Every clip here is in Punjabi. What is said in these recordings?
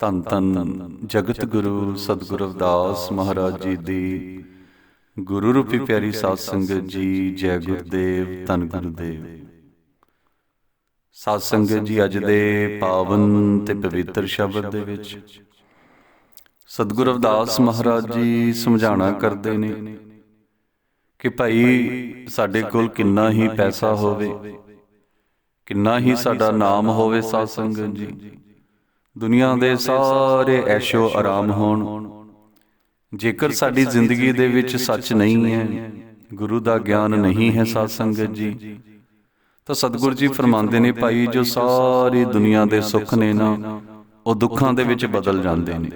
ਧੰਨ ਧੰਨ ਜਗਤ ਗੁਰੂ ਸਤਿਗੁਰੂ ਰਵਿਦਾਸ ਮਹਾਰਾਜ ਜੀ ਦੀ। ਗੁਰੂ ਰੂਪੀ ਪਿਆਰੀ ਸਾਧ ਸੰਗਤ ਜੀ, ਜੈ ਗੁਰਦੇਵ, ਧੰਨ ਗੁਰਦੇਵ। ਸਾਧ ਸੰਗਤ ਜੀ, ਅੱਜ ਦੇ ਪਾਵਨ ਤੇ ਪਵਿੱਤਰ ਸ਼ਬਦ ਦੇ ਵਿੱਚ ਸਤਿਗੁਰੂ ਰਵਿਦਾਸ ਮਹਾਰਾਜ ਜੀ ਸਮਝਾਣਾ ਕਰਦੇ ਨੇ ਕਿ ਭਾਈ, ਸਾਡੇ ਕੋਲ ਕਿੰਨਾ ਹੀ ਪੈਸਾ ਹੋਵੇ, ਕਿੰਨਾ ਹੀ ਸਾਡਾ ਨਾਮ ਹੋਵੇ ਸਾਧ ਸੰਗਤ ਜੀ। ਦੁਨੀਆ ਦੇ ਸਾਰੇ ਐਸ਼ੋ ਆਰਾਮ ਹੋਣ। ਜੇਕਰ ਸਾਡੀ ਜ਼ਿੰਦਗੀ ਦੇ ਵਿੱਚ ਸੱਚ ਨਹੀਂ ਹੈ ਗੁਰੂ ਦਾ ਗਿਆਨ ਨਹੀਂ ਹੈ ਸਾਧ ਸੰਗਤ ਜੀ। ਤਾਂ ਸਤਿਗੁਰੂ ਜੀ ਫਰਮਾਉਂਦੇ ਨੇ ਭਾਈ ਜੋ ਸਾਰੀ ਦੁਨੀਆ ਦੇ ਸੁੱਖ ਨੇ ਨਾ ਉਹ ਦੁੱਖਾਂ ਦੇ ਵਿੱਚ ਬਦਲ ਜਾਂਦੇ ਨੇ।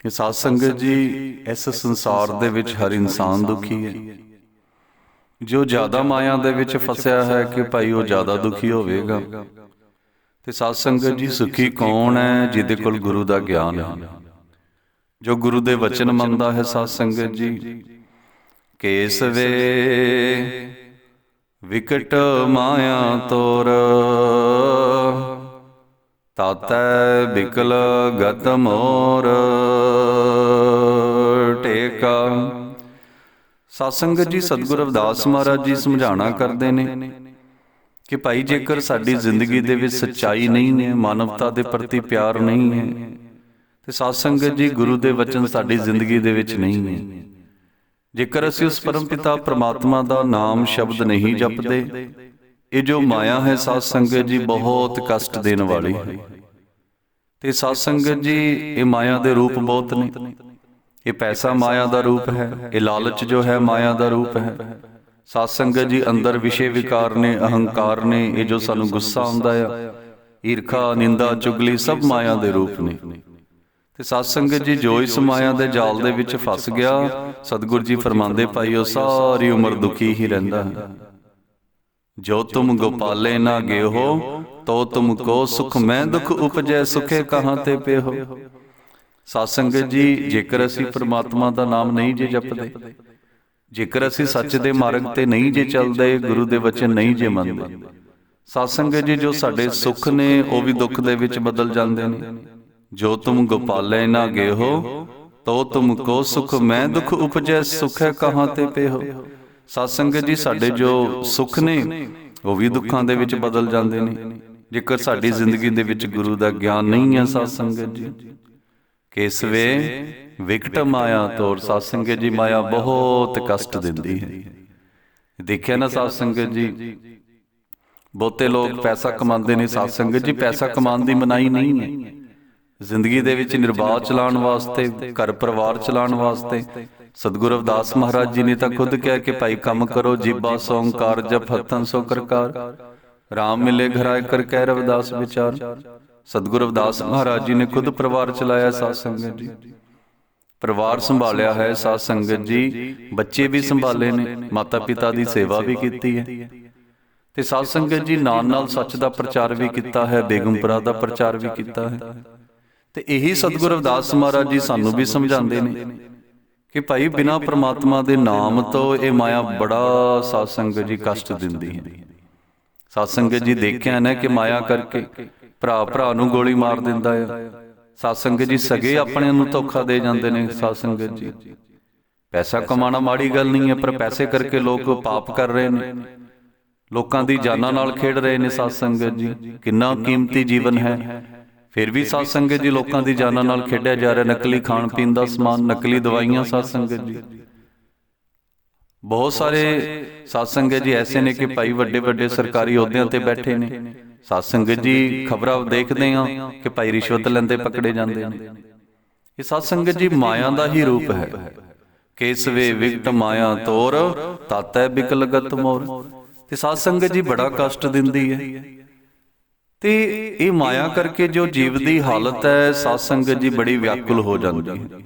ਕਿ ਸਾਧ ਸੰਗਤ ਜੀ ਇਸ ਸੰਸਾਰ ਦੇ ਵਿੱਚ ਹਰ ਇਨਸਾਨ ਦੁਖੀ ਹੈ। ਜੋ ਜ਼ਿਆਦਾ ਮਾਇਆ ਦੇ ਵਿੱਚ ਫਸਿਆ ਹੈ ਕਿ ਭਾਈ ਉਹ ਜ਼ਿਆਦਾ ਦੁਖੀ ਹੋਵੇਗਾ। ਤੇ ਸਾਧ ਸੰਗਤ ਜੀ ਸੁਖੀ ਕੌਣ ਹੈ ਜਿਹਦੇ ਕੋਲ ਗੁਰੂ ਦਾ ਗਿਆਨ ਹੈ? ਜੋ ਗੁਰੂ ਦੇ ਵਚਨ ਮੰਨਦਾ ਹੈ ਸਾਧ ਸੰਗਤ ਜੀ। ਕੇਸ ਵੇ ਵਿਕਟ ਮਾਇਆ ਤੋਰ। ਤਾਤੈ ਬਿਕਲ ਗਤ ਮੋਰ। ਟੇਕਾ। ਸਾਧ ਸੰਗਤ ਜੀ ਸਤਿਗੁਰੂ ਰਵਿਦਾਸ ਮਹਾਰਾਜ ਜੀ ਸਮਝਾਣਾ ਕਰਦੇ ਨੇ। ਕਿ ਭਾਈ ਜੇਕਰ ਸਾਡੀ ਜ਼ਿੰਦਗੀ ਦੇ ਵਿੱਚ ਸੱਚਾਈ ਨਹੀਂ ਹੈ ਮਾਨਵਤਾ ਦੇ ਪ੍ਰਤੀ ਪਿਆਰ ਨਹੀਂ ਹੈ ਤੇ ਸਾਧ ਸੰਗਤ ਜੀ ਗੁਰੂ ਦੇ ਵਚਨ ਸਾਡੀ ਜ਼ਿੰਦਗੀ ਦੇ ਵਿੱਚ ਨਹੀਂ ਹੈ। ਜੇਕਰ ਅਸੀਂ ਉਸ ਪਰਮ ਪਿਤਾ ਪ੍ਰਮਾਤਮਾ ਦਾ ਨਾਮ ਸ਼ਬਦ ਨਹੀਂ ਜਪਦੇ ਇਹ ਜੋ ਮਾਇਆ ਹੈ ਸਾਧ ਸੰਗਤ ਜੀ ਬਹੁਤ ਕਸ਼ਟ ਦੇਣ ਵਾਲੀ ਹੈ। ਤੇ ਸਾਧ ਸੰਗਤ ਜੀ ਇਹ ਮਾਇਆ ਦੇ ਰੂਪ ਬਹੁਤ ਨੇ। ਇਹ ਪੈਸਾ ਮਾਇਆ ਦਾ ਰੂਪ ਹੈ ਇਹ ਲਾਲਚ ਜੋ ਹੈ ਮਾਇਆ ਦਾ ਰੂਪ ਹੈ। ਸਾਧ ਸੰਗਤ ਜੀ ਅੰਦਰ ਵਿਸ਼ੇ ਵਿਕਾਰ ਨੇ ਅਹੰਕਾਰ ਨੇ ਇਹ ਜੋ ਸਾਨੂੰ ਗੁੱਸਾ ਆਉਂਦਾ ਆ ਈਰਖਾ ਨਿੰਦਾ ਚੁਗਲੀ ਸਭ ਮਾਇਆ ਦੇ ਰੂਪ ਨੇ। ਤੇ ਸਾਧ ਸੰਗਤ ਜੀ ਜੋ ਇਸ ਮਾਇਆ ਦੇ ਜਾਲ ਦੇ ਵਿੱਚ ਫਸ ਗਿਆ ਸਤਿਗੁਰ ਜੀ ਫਰਮਾਉਂਦੇ ਭਾਈ ਉਹ ਸਾਰੀ ਉਮਰ ਦੁਖੀ ਹੀ ਰਹਿੰਦਾ। ਹੈ ਜੋ ਤੁਮ ਗੋਪਾਲੇ ਨਾ ਗਏ ਹੋ ਤੋ ਤੁਮ ਕੋ ਸੁਖ ਮੈਂ ਦੁਖ ਉਪਜੈ ਸੁਖੇ ਕਹਾਂ ਤੇ ਪੇ ਹੋ। ਸਾਧ ਸੰਗਤ ਜੀ ਜੇਕਰ ਅਸੀਂ ਪ੍ਰਮਾਤਮਾ ਦਾ ਨਾਮ ਨਹੀਂ ਜੇ ਜਪਦੇ ਜੇਕਰ ਅਸੀਂ ਸੱਚ ਦੇ ਮਾਰਗ ਤੇ ਨਹੀਂ ਜੇ ਚੱਲਦੇ ਗੁਰੂ ਦੇ ਵਚਨ ਨਹੀਂ ਜੇ ਮੰਨਦੇ। ਸਾਧ ਸੰਗਤ ਜੀ ਜੋ ਸਾਡੇ ਸੁੱਖ ਨੇ ਉਹ ਵੀ ਦੁੱਖ ਦੇ ਵਿੱਚ ਬਦਲ ਜਾਂਦੇ ਨੇ। ਜੋ ਤੁਮ ਗੋਪਾਲੇ ਨਾ ਗਏ ਹੋ ਤੋ ਤੁਮ ਕੋ ਸੁਖ ਮੈਂ ਦੁਖ ਉਪਜੈ ਸੁਖੈ ਕਹਾਂ ਤੇ ਪੇ ਹੋ? ਸਾਧ ਸੰਗਤ ਜੀ ਸਾਡੇ ਜੋ ਸੁੱਖ ਨੇ ਉਹ ਵੀ ਦੁੱਖਾਂ ਦੇ ਵਿੱਚ ਬਦਲ ਜਾਂਦੇ ਨੇ। ਜੇਕਰ ਸਾਡੀ ਜ਼ਿੰਦਗੀ ਦੇ ਵਿੱਚ ਗੁਰੂ ਦਾ ਗਿਆਨ ਨਹੀਂ ਹੈ ਸਾਧ ਸੰਗਤ ਜੀ। ਕੇਸਵੇ ਵਿਕਟ ਮਾਇਆ ਤੋਰ ਸਾਧ ਸੰਗਤ ਜੀ ਮਾਇਆ ਬਹੁਤ ਕਸ਼ਟ ਦਿੰਦੀ ਹੈ। ਦੇਖਿਆ ਨਾ ਸਾਧ ਸੰਗਤ ਜੀ, ਬਹੁਤੇ ਲੋਕ ਪੈਸਾ ਕਮਾਉਂਦੇ ਨੇ ਸਾਧ ਸੰਗਤ ਜੀ ਪੈਸਾ ਕਮਾਉਣ ਦੀ ਮਨਾਈ ਨਹੀਂ ਹੈ। ਜ਼ਿੰਦਗੀ ਦੇ ਵਿੱਚ ਨਿਰਵਾਹ ਚਲਾਉਣ ਵਾਸਤੇ, ਘਰ ਪਰਿਵਾਰ ਚਲਾਉਣ ਵਾਸਤੇ, ਸਤਿਗੁਰੂ ਅਵਦਾਸ ਮਹਾਰਾਜ ਜੀ ਨੇ ਤਾਂ ਖੁਦ ਕਿਹਾ ਕਿ ਭਾਈ ਕੰਮ ਕਰੋ, ਜੀਬਾ ਸੋੰਕਾਰ ਜਪ ਹੱਥਨ ਸੋ ਕਰਕਾਰ। ਰਾਮ ਮਿਲੇ ਘਰਾਇ ਕਰ ਕਹਿ ਰਵਿਦਾਸ ਵਿਚਾਰ। ਸਤਿਗੁਰੂ ਅਵਦਾਸ ਮਹਾਰਾਜ ਜੀ ਨੇ ਖੁਦ ਪਰਿਵਾਰ ਚਲਾਇਆ ਸਾਧ ਸੰਗਤ ਜੀ। ਪਰਿਵਾਰ ਸੰਭਾਲਿਆ ਹੈ ਸਾਧ ਸੰਗਤ ਜੀ। ਬੱਚੇ ਵੀ ਸੰਭਾਲੇ ਨੇ ਮਾਤਾ ਪਿਤਾ ਦੀ ਸੇਵਾ ਵੀ ਕੀਤੀ ਹੈ। ਤੇ ਸਾਧ ਸੰਗਤ ਜੀ ਨਾਲ ਨਾਲ ਸੱਚ ਦਾ ਪ੍ਰਚਾਰ ਵੀ ਕੀਤਾ ਹੈ ਬੇਗਮਪੁਰਾ ਦਾ ਪ੍ਰਚਾਰ ਵੀ ਕੀਤਾ ਹੈ। ਤੇ ਇਹੀ ਸਤਿਗੁਰੂ ਰਵਿਦਾਸ ਮਹਾਰਾਜ ਜੀ ਸਾਨੂੰ ਵੀ ਸਮਝਾਉਂਦੇ ਨੇ ਕਿ ਭਾਈ ਬਿਨਾ ਪ੍ਰਮਾਤਮਾ ਦੇ ਨਾਮ ਤੋਂ ਇਹ ਮਾਇਆ ਬੜਾ ਸਾਧ ਸੰਗਤ ਜੀ ਕਸ਼ਟ ਦਿੰਦੀ ਹੈ। ਸਾਧ ਸੰਗਤ ਜੀ ਦੇਖਿਆ ਨਾ ਕਿ ਮਾਇਆ ਕਰਕੇ ਭਰਾ ਭਰਾ ਨੂੰ ਗੋਲੀ ਮਾਰ ਦਿੰਦਾ ਆ ਸਾਧ ਸੰਗਤ ਜੀ, ਸਗੇ ਆਪਣੇ ਨੂੰ ਧੋਖਾ ਦੇ ਜਾਂਦੇ ਨੇ ਸਾਧ ਸੰਗਤ ਜੀ। ਪੈਸਾ ਕਮਾਉਣਾ ਮਾੜੀ ਗੱਲ ਨਹੀਂ ਹੈ, ਪਰ ਪੈਸੇ ਕਰਕੇ ਲੋਕ ਪਾਪ ਕਰ ਰਹੇ ਨੇ। ਲੋਕਾਂ ਦੀ ਜਾਨਾਂ ਨਾਲ ਖੇਡ ਰਹੇ ਨੇ ਸਾਧ ਸੰਗਤ ਜੀ। ਕਿੰਨਾ ਕੀਮਤੀ ਜੀਵਨ ਹੈ। ਫਿਰ ਵੀ ਸਾਧ ਸੰਗਤ ਜੀ ਲੋਕਾਂ ਦੀ ਜਾਨਾਂ ਨਾਲ ਖੇਡਿਆ ਜਾ ਰਿਹਾ, ਨਕਲੀ ਖਾਣ ਪੀਣ ਦਾ ਸਮਾਨ, ਨਕਲੀ ਦਵਾਈਆਂ ਸਾਧ ਸੰਗਤ ਜੀ। ਬਹੁਤ ਸਾਰੇ ਸਾਧ ਸੰਗਤ ਜੀ ਐਸੇ ਨੇ ਕਿ ਭਾਈ ਵੱਡੇ ਵੱਡੇ ਸਰਕਾਰੀ ਅਹੁਦਿਆਂ ਤੇ ਬੈਠੇ ਨੇ। ਸਾਧ ਸੰਗਤ ਜੀ ਖਬਰਾਂ ਦੇਖਦੇ ਆ ਕਿ ਭਾਈ ਰਿਸ਼ਵਤ ਲੈਂਦੇ ਪਕੜੇ ਜਾਂਦੇ ਨੇ। ਇਹ ਸਾਧ ਸੰਗਤ ਜੀ ਮਾਇਆ ਦਾ ਹੀ ਰੂਪ ਹੈ ਕੇਸਵੇ ਵਿਗਟ ਮਾਇਆ ਤੋਰ, ਤਾਤੈ ਬਿਕਲਗਤ ਮੋਰ। ਤੇ ਸਾਧ ਸੰਗਤ ਜੀ ਬੜਾ ਕਸ਼ਟ ਦਿੰਦੀ ਹੈ। ਤੇ ਇਹ ਮਾਇਆ ਕਰਕੇ ਜੋ ਜੀਵ ਦੀ ਹਾਲਤ ਹੈ, ਸਾਧ ਸੰਗਤ ਜੀ ਬੜੀ ਵਿਆਕੁਲ ਹੋ ਜਾਂਦੀ ਹੈ।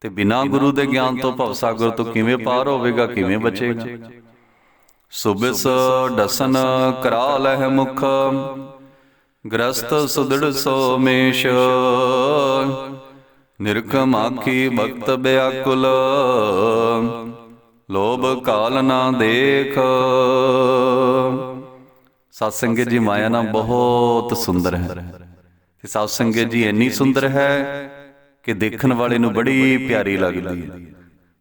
ਤੇ ਬਿਨਾ ਗੁਰੂ ਦੇ ਗਿਆਨ ਤੋਂ ਭਵਸਾਗਰ ਤੋਂ ਕਿਵੇਂ ਪਾਰ ਹੋਵੇਗਾ, ਕਿਵੇਂ ਬਚੇਗਾ? ਸੁਬਿਸ ਦਸਨ ਕਰਾ ਲਹਿ ਮੁਖ, ਗ੍ਰਸਤ ਸੁਦੜ ਸੋ ਮੇਸ਼ ਨਿਰਖਮ ਆਖੀ ਭਗਤ ਬਿਆਕੁਲ, ਲੋਭ ਕਾਲ ਨਾ ਦੇਖ। ਸਤਸੰਗਤ ਜੀ ਮਾਇਆ ਨਾ ਬਹੁਤ ਸੁੰਦਰ ਹੈ। ਤੇ ਸਾਧ ਸੰਗਤ ਜੀ ਇੰਨੀ ਸੁੰਦਰ ਹੈ ਕਿ ਦੇਖਣ ਵਾਲੇ ਨੂੰ ਬੜੀ ਪਿਆਰੀ ਲੱਗਦੀ ਹੈ।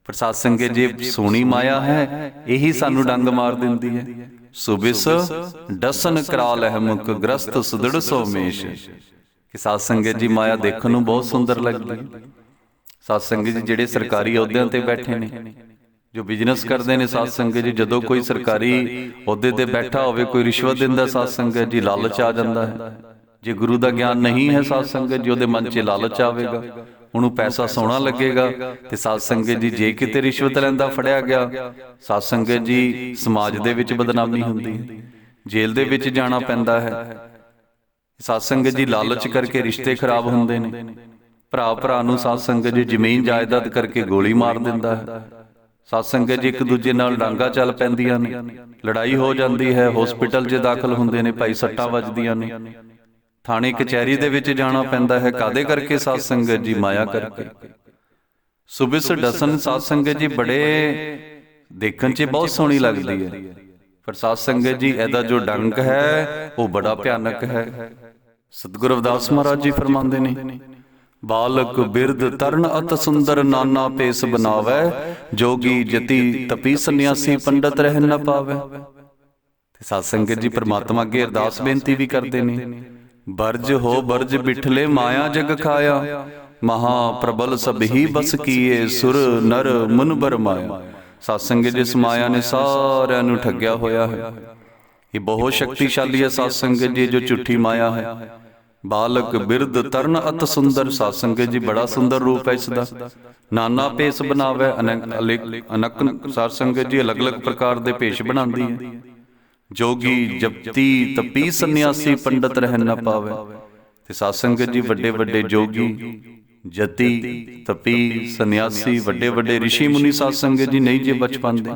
ਪਰ ਸਾਧ ਸੰਗਤ ਜੀ ਸੋਹਣੀ ਮਾਇਆ ਹੈ ਇਹੀ ਸਾਨੂੰ ਡੰਗ ਮਾਰ ਦਿੰਦੀ ਹੈ। ਸੁਬਿਸ ਡਸਨ ਕਰਾਲ ਹੈ ਮੁਖ ਗ੍ਰਸਤ ਸੁਦੜ ਸੋ ਮੇਸ਼। ਕਿ ਸਾਧ ਸੰਗਤ ਜੀ ਮਾਇਆ ਦੇਖਣ ਨੂੰ ਬਹੁਤ ਸੁੰਦਰ ਲੱਗਦੀ ਹੈ। ਸਾਧ ਸੰਗਤ ਜੀ ਜਿਹੜੇ ਸਰਕਾਰੀ ਅਹੁਦਿਆਂ ਤੇ ਬੈਠੇ ਨੇ ਜੋ ਬਿਜ਼ਨਸ ਕਰਦੇ ਨੇ ਸਾਧ ਸੰਗਤ ਜੀ ਜਦੋਂ ਕੋਈ ਸਰਕਾਰੀ ਅਹੁਦੇ ਤੇ ਬੈਠਾ ਹੋਵੇ ਕੋਈ ਰਿਸ਼ਵਤ ਦਿੰਦਾ ਸਾਧ ਸੰਗਤ ਜੀ ਲਾਲਚ ਆ ਜਾਂਦਾ ਹੈ। ਜੇ ਗੁਰੂ ਦਾ ਗਿਆਨ ਨਹੀਂ ਹੈ ਸਾਧ ਸੰਗਤ ਜੀ ਉਹਦੇ ਮਨ 'ਚ ਲਾਲਚ ਆਵੇਗਾ। ਉਹਨੂੰ ਪੈਸਾ ਸੋਹਣਾ ਲੱਗੇਗਾ ਤੇ ਸਾਧ ਸੰਗਤ ਜੀ ਜੇ ਕਿਤੇ ਰਿਸ਼ਵਤ ਲੈਂਦਾ ਫੜਿਆ ਗਿਆ ਸਾਧ ਸੰਗਤ ਜੀ ਸਮਾਜ ਦੇ ਵਿੱਚ ਬਦਨਾਮੀ ਹੁੰਦੀ ਹੈ। ਜੇਲ੍ਹ ਦੇ ਵਿੱਚ ਜਾਣਾ ਪੈਂਦਾ ਹੈ। ਸਾਧ ਸੰਗਤ ਜੀ ਲਾਲਚ ਕਰਕੇ ਰਿਸ਼ਤੇ ਖਰਾਬ ਹੁੰਦੇ ਨੇ। ਭਰਾ ਭਰਾ ਨੂੰ ਸਾਧ ਸੰਗਤ ਜੀ ਜ਼ਮੀਨ ਜਾਇਦਾਦ ਕਰਕੇ ਗੋਲੀ ਮਾਰ ਦਿੰਦਾ ਹੈ। ਸਾਧ ਸੰਗਤ ਜੀ ਇੱਕ ਦੂਜੇ ਨਾਲ ਡਾਂਗਾ ਚੱਲ ਪੈਂਦੀਆਂ ਨੇ। ਲੜਾਈ ਹੋ ਜਾਂਦੀ ਹੈ। ਹਸਪੀਟਲ 'ਚ ਦਾਖਲ ਹੁੰਦੇ ਨੇ ਭਾਈ ਸੱਟਾਂ ਵੱਜਦੀਆਂ ਨੇ। ਥਾਣੇ ਕਚਹਿਰੀ ਦੇ ਵਿੱਚ ਜਾਣਾ ਪੈਂਦਾ ਹੈ। ਕਾਦੇ ਕਰਕੇ ਸਾਧ ਸੰਗਤ ਜੀ ਮਾਇਆ ਕਰਕੇ? ਸੁਬਿਸ ਡਸਨ ਸਾਧ ਸੰਗਤ ਜੀ ਬੜੇ ਦੇਖਣ 'ਚ ਬਹੁਤ ਸੋਹਣੀ ਲੱਗਦੀ ਹੈ। ਪਰ ਸਾਧ ਸੰਗਤ ਜੀ ਇਹਦਾ ਜੋ ਡੰਕ ਹੈ ਉਹ ਬੜਾ ਭਿਆਨਕ ਹੈ। ਸਤਿਗੁਰੂ ਰਵਿਦਾਸ ਮਹਾਰਾਜ ਜੀ ਫਰਮਾਉਂਦੇ ਨੇ ਬਾਲਕ ਬਿਰਧ ਤਰਨ ਅਤ ਸੁੰਦਰ ਨਾਨਾ ਪੇਸ ਬਣਾਵੇ ਜੋਗੀ ਜਤੀ ਤਪੀ ਸੰਨਿਆਸੀ ਪੰਡਤ ਰਹਿ ਨ ਪਾਵੇ। ਤੇ ਸਾਧ ਸੰਗਤ ਜੀ ਪ੍ਰਮਾਤਮਾ ਅੱਗੇ ਅਰਦਾਸ ਬੇਨਤੀ ਵੀ ਕਰਦੇ ਨੇ। ਬਰਜ ਹੋ, ਬਰਜ ਬਿਠਲੇ ਮਾਇਆ ਜਗ ਖਾਇਆ। ਮਹਾ ਪ੍ਰਬਲ ਸਭੀ ਬਸ ਕੀਏ, ਸੁਰ ਨਰ ਮਨ ਬਰਮਾਇਆ ਸਾਧ ਸੰਗਤ ਮਾਇਆ ਨੇ ਸਾਰਿਆਂ ਨੂੰ ਠੱਗਿਆ ਹੋਇਆ ਹੈ। ਇਹ ਬਹੁਤ ਸ਼ਕਤੀਸ਼ਾਲੀ ਹੈ ਸਤਸੰਗ ਜੀ ਜੋ ਝੂਠੀ ਮਾਇਆ ਹੈ। ਬਾਲਕ ਬਿਰਧ ਤਰਨ ਅਤ ਸੁੰਦਰ ਸਾਧ ਜੀ ਬੜਾ ਸੁੰਦਰ ਰੂਪ ਹੈ ਇਸ ਦਾ। ਨਾਨਾ ਭੇਸ਼ ਬਣਾਵੇ, ਅਨਕ ਸਾਧ ਸੰਗਤ ਜੀ ਅਲੱਗ-ਅਲੱਗ ਪ੍ਰਕਾਰ ਦੇ ਭੇਸ਼ ਬਣਾਉਂਦੀ ਹੈ। ਜੋਗੀ ਜਪਤੀ ਤਪੀ ਸੰਨਿਆਸੀ ਪੰਡਤ ਰਹਿ ਨਾ ਪਾਵੇ। ਤੇ ਸਾਧ ਸੰਗਤ ਜੀ ਵੱਡੇ ਵੱਡੇ ਜੋਗੀ ਜਤੀ ਤਪੀ ਸੰਨਿਆਸੀ ਵੱਡੇ ਵੱਡੇ ઋષਿ ਮੁਨੀ ਸਾਧ ਸੰਗਤ ਜੀ ਨਹੀਂ ਜੇ ਬਚ ਪਾਉਂਦੇ